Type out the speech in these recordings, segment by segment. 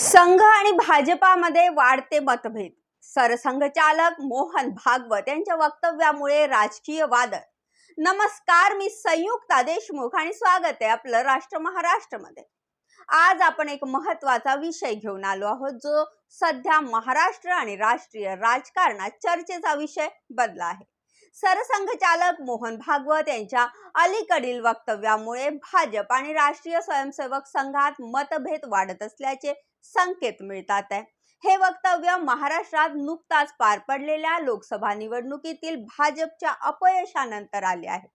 संघ आणि भाजपामध्ये वाढते मतभेद. सरसंघचालक मोहन भागवत यांच्या वक्तव्यामुळे राजकीय वादळ. नमस्कार मी संयुक्ता देशमुख आणि स्वागत आहे आपलं राष्ट्र महाराष्ट्रमध्ये. आज आपण एक महत्त्वाचा विषय घेऊन आलो आहोत जो सध्या महाराष्ट्र आणि राष्ट्रीय राजकारणात चर्चेचा विषय बनला आहे. सरसंघचालक मोहन भागवत यांच्या अलीकडील वक्तव्यामुळे भाजप आणि राष्ट्रीय स्वयंसेवक संघात मतभेद वाढत असल्याचे संकेत मिळतात आहे. हे वक्तव्य महाराष्ट्रात नुकताच पार पडलेल्या लोकसभा निवडणुकीतील भाजपच्या अपयशानंतर आले आहे.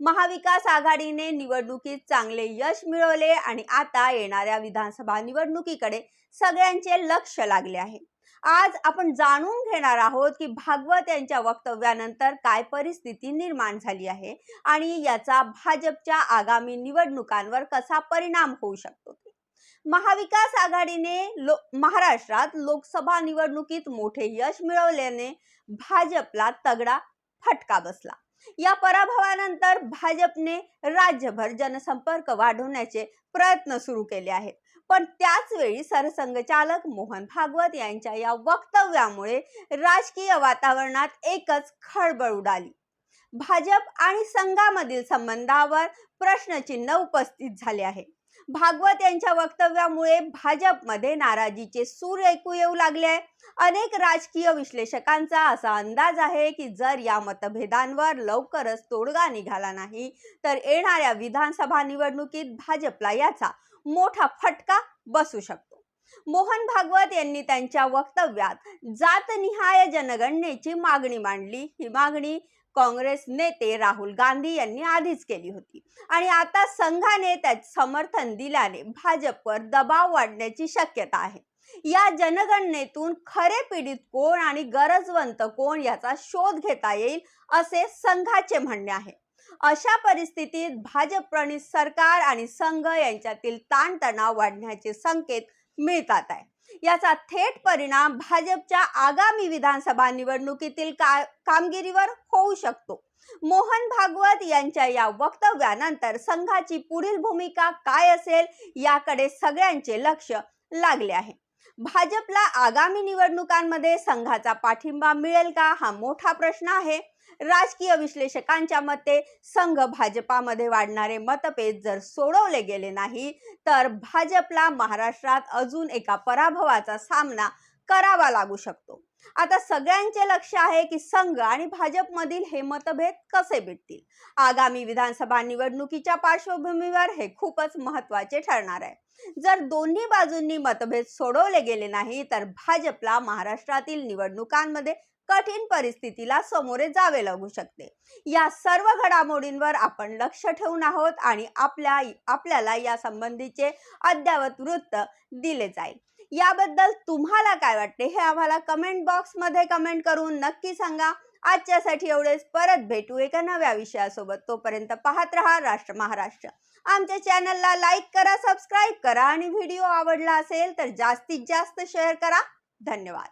महाविकास आघाडीने निवडणुकीत चांगले यश मिळवले आणि आता येणाऱ्या विधानसभा निवडणुकीकडे सगळ्यांचे लक्ष लागले आहे. आज आपण जाणून घेणार आहोत की भागवत यांच्या वक्तव्यानंतर काय परिस्थिती निर्माण झाली आहे आणि याचा भाजपच्या आगामी निवडणुकांवर कसा परिणाम होऊ शकतो. महाविकास आघाडीने लो महाराष्ट्रात लोकसभा निवडणुकीत मोठे यश मिळवल्याने भाजपला तगडा फटका बसला. या पराभवानंतर भाजपने राज्यभर जनसंपर्क वाढवण्याचे प्रयत्न सुरू केले आहेत. पण त्याच वेळी सरसंघचालक मोहन भागवत यांच्या या वक्तव्यामुळे राजकीय वातावरणात एकच खळबळ उडाली. भाजप आणि संघामधील संबंधावर प्रश्नचिन्ह उपस्थित झाले आहे. भागवत यांच्या वक्तव्यामुळे भाजपमध्ये नाराजीचे सूर ऐकू येऊ लागले आहे. अनेक राजकीय विश्लेषकांचा असा अंदाज आहे की जर या मतभेदांवर लवकरच तोडगा निघाला नाही तर येणाऱ्या विधानसभा निवडणुकीत भाजपला याचा मोठा फटका बसू शकतो. मोहन भागवत यांनी त्यांच्या वक्तव्यात जातनिहाय जनगणनेची मागणी मांडली. ही मागणी काँग्रेस नेते राहुल गांधी यांनी आधीच केली होती. आणि आता संघाने त्याचे समर्थन दिल्याने भाजपवर दबाव वाढण्याची शक्यता आहे. या जनगणनेतून खरे पीडित कोण आणि गरजवंत कोण याचा शोध घेता येईल असे संघाचे म्हणणे आहे. अशा परिस्थितीत भाजप प्रणित सरकार आणि संघ यांच्यातील ताणतणाव वाढण्याचे संकेत मिळतात आहे. याचा थेट परिणाम भाजपच्या आगामी विधानसभा निवडणुकीतील का कामगिरीवर होऊ शकतो. मोहन भागवत यांच्या या वक्तव्यानंतर संघाची पुढील भूमिका काय असेल याकडे सगळ्यांचे लक्ष लागले आहे. भाजपला आगामी निवडणुकांमध्ये संघाचा पाठिंबा मिळेल का? हा मोठा प्रश्न आहे. राजकीय विश्लेषकांच्या मते संघ भाजपामध्ये वाढणारे मतभेद जर सोडवले गेले नाही तर भाजपला महाराष्ट्रात अजून एका पराभवाचा सामना करावा लागू शकतो. आता सगळ्यांचे लक्ष आहे की संघ आणि भाजपमधील हे मतभेद कसे भेटतील आगामी विधानसभा निवडणुकीच्या पार्श्वभूमीवर हे खूपच महत्त्वाचे ठरणार आहे. जर दोन्ही बाजूंनी मतभेद सोडवले गेले नाही तर भाजपला महाराष्ट्रातील निवडणुकांमध्ये कठीण परिस्थितीला सामोरे जावे लागू शकते. या सर्व घडामोडींवर आपण लक्ष ठेवून आहोत आणि आपल्या आपल्याला या संबंधीचे अद्ययावत वृत्त दिले जाईल. याबद्दल तुम्हाला काय वाटते हे आम्हाला कमेंट बॉक्समध्ये कमेंट करून नक्की सांगा. आजच्यासाठी एवढेच. परत भेटू एका नव्या विषयासोबत. तोपर्यंत पाहत राहा राष्ट्र महाराष्ट्र. आमच्या चॅनलला लाईक करा सबस्क्राईब करा आणि व्हिडिओ आवडला असेल तर जास्तीत जास्त शेअर करा. धन्यवाद.